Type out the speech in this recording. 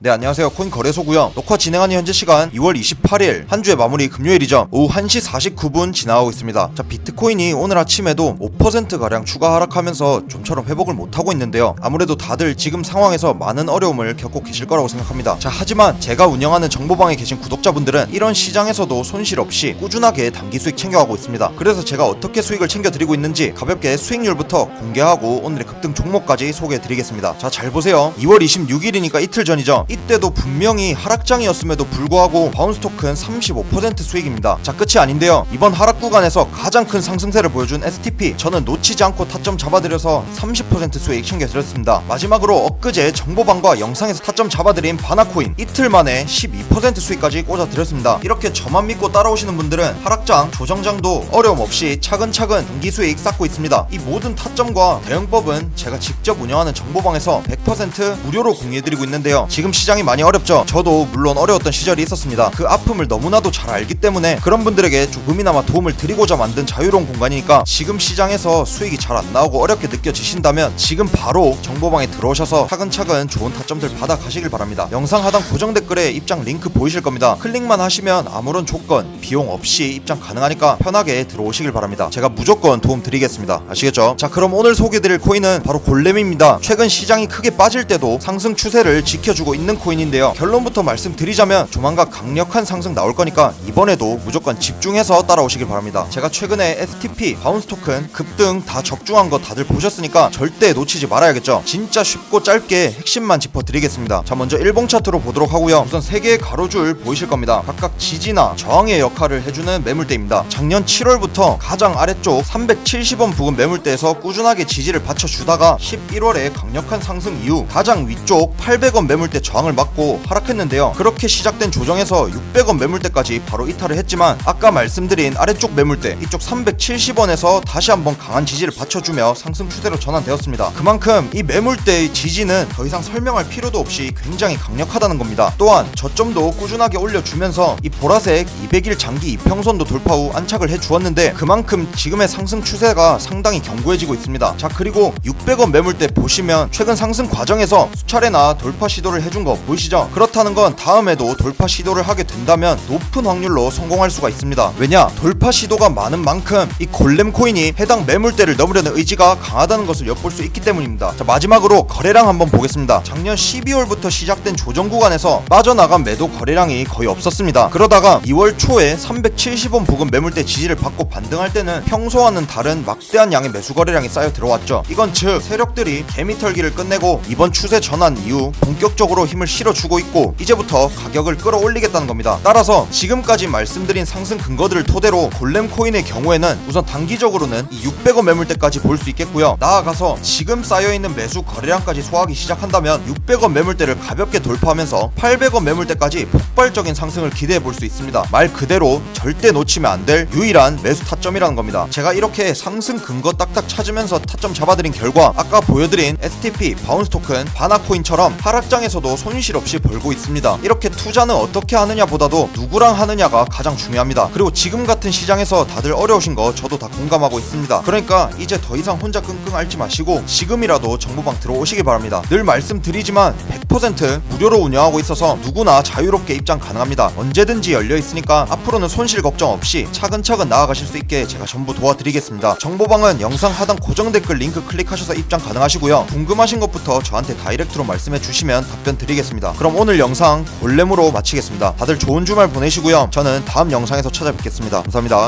네 안녕하세요. 코인 거래소고요. 녹화 진행하는 현재 시간 2월 28일. 한 주의 마무리 금요일이죠. 오후 1시 49분 지나가고 있습니다. 자 비트코인이 오늘 아침에도 5%가량 추가 하락하면서 좀처럼 회복을 못하고 있는데요. 아무래도 다들 지금 상황에서 많은 어려움을 겪고 계실 거라고 생각합니다. 자 하지만 제가 운영하는 정보방에 계신 구독자분들은 이런 시장에서도 손실 없이 꾸준하게 단기 수익 챙겨가고 있습니다. 그래서 제가 어떻게 수익을 챙겨드리고 있는지 가볍게 수익률부터 공개하고 오늘의 급등 종목까지 소개해드리겠습니다. 자 잘 보세요. 2월 26일이니까 이틀 전이죠 이때도 분명히 하락장이었음에도 불구하고 바운스 토큰 35% 수익입니다. 자 끝이 아닌데요. 이번 하락 구간에서 가장 큰 상승세를 보여준 STP 저는 놓치지 않고 타점 잡아드려서 30% 수익 챙겨드렸습니다. 마지막으로 엊그제 정보방과 영상에서 타점 잡아드린 바나코인 이틀 만에 12% 수익까지 꽂아드렸습니다. 이렇게 저만 믿고 따라오시는 분들은 하락장, 조정장도 어려움 없이 차근차근 단기 수익 쌓고 있습니다. 이 모든 타점과 대응법은 제가 직접 운영하는 정보방에서 100% 무료로 공유해드리고 있는데요. 지금 시장이 많이 어렵죠. 저도 물론 어려웠던 시절이 있었습니다. 그 아픔을 너무나도 잘 알기 때문에 그런 분들에게 조금이나마 도움을 드리고자 만든 자유로운 공간이니까 지금 시장에서 수익이 잘 안 나오고 어렵게 느껴지신다면 지금 바로 정보방에 들어오셔서 차근차근 좋은 타점들 받아 가시길 바랍니다. 영상 하단 고정 댓글에 입장 링크 보이실 겁니다. 클릭만 하시면 아무런 조건, 비용 없이 입장 가능하니까 편하게 들어오시길 바랍니다. 제가 무조건 도움 드리겠습니다. 아시겠죠? 자, 그럼 오늘 소개드릴 코인은 바로 골렘입니다. 최근 시장이 크게 빠질 때도 상승 추세를 지켜주고 있는 코인인데요. 결론부터 말씀드리자면 조만간 강력한 상승 나올 거니까 이번에도 무조건 집중해서 따라오시길 바랍니다. 제가 최근에 STP, 바운스 토큰 급등 다 적중한 거 다들 보셨으니까 절대 놓치지 말아야겠죠. 진짜 쉽고 짧게 핵심만 짚어드리겠습니다. 자, 먼저 일봉 차트로 보도록 하고요. 우선 세 개의 가로줄 보이실 겁니다. 각각 지지나 저항의 역할을 해주는 매물대입니다. 작년 7월부터 가장 아래쪽 370원 부근 매물대에서 꾸준하게 지지를 받쳐주다가 11월에 강력한 상승 이후 가장 위쪽 800원 매물대 저 항을 맞고 하락했는데요. 그렇게 시작된 조정에서 600원 매물대까지 바로 이탈을 했지만 아까 말씀드린 아래쪽 매물대 이쪽 370원에서 다시 한번 강한 지지를 받쳐주며 상승 추세로 전환되었습니다. 그만큼 이 매물대의 지지는 더 이상 설명할 필요도 없이 굉장히 강력하다는 겁니다. 또한 저점도 꾸준하게 올려주면서 이 보라색 200일 장기 이평선도 돌파 후 안착을 해주었는데 그만큼 지금의 상승 추세가 상당히 견고해지고 있습니다. 자 그리고 600원 매물대 보시면 최근 상승 과정에서 수차례나 돌파 시도를 해준 거 보이시죠? 그렇다는 건 다음에도 돌파 시도를 하게 된다면 높은 확률로 성공할 수가 있습니다. 왜냐? 돌파 시도가 많은 만큼 이 골렘 코인이 해당 매물대를 넘으려는 의지가 강하다는 것을 엿볼 수 있기 때문입니다. 자 마지막으로 거래량 한번 보겠습니다. 작년 12월부터 시작된 조정 구간에서 빠져나간 매도 거래량이 거의 없었습니다. 그러다가 2월 초에 370원 부근 매물대 지지를 받고 반등할 때는 평소와는 다른 막대한 양의 매수 거래량이 쌓여 들어왔죠. 이건 즉 세력들이 개미털기를 끝내고 이번 추세 전환 이후 본격적으로 힘을 실어주고 있고 이제부터 가격을 끌어올리겠다는 겁니다. 따라서 지금까지 말씀드린 상승 근거들을 토대로 골렘 코인의 경우에는 우선 단기적으로는 이 600원 매물대까지 볼 수 있겠고요. 나아가서 지금 쌓여있는 매수 거래량까지 소화하기 시작한다면 600원 매물대를 가볍게 돌파하면서 800원 매물대까지 폭발적인 상승을 기대해 볼 수 있습니다. 말 그대로 절대 놓치면 안 될 유일한 매수 타점이라는 겁니다. 제가 이렇게 상승 근거 딱딱 찾으면서 타점 잡아드린 결과 아까 보여드린 STP, 바운스 토큰, 바나코인처럼 하락장에서도 손실 없이 벌고 있습니다. 이렇게 투자는 어떻게 하느냐 보다도 누구랑 하느냐가 가장 중요합니다. 그리고 지금 같은 시장에서 다들 어려우신 거 저도 다 공감하고 있습니다. 그러니까 이제 더 이상 혼자 끙끙 앓지 마시고 지금이라도 정보방 들어오시길 바랍니다. 늘 말씀드리지만 100% 무료로 운영하고 있어서 누구나 자유롭게 입장 가능합니다. 언제든지 열려 있으니까 앞으로는 손실 걱정 없이 차근차근 나아가실 수 있게 제가 전부 도와드리겠습니다. 정보방은 영상 하단 고정 댓글 링크 클릭하셔서 입장 가능하시고요. 궁금하신 것부터 저한테 다이렉트로 말씀해 주시면 답변 드리겠습니다. 그럼 오늘 영상 골렘으로 마치겠습니다. 다들 좋은 주말 보내시고요. 저는 다음 영상에서 찾아뵙겠습니다. 감사합니다.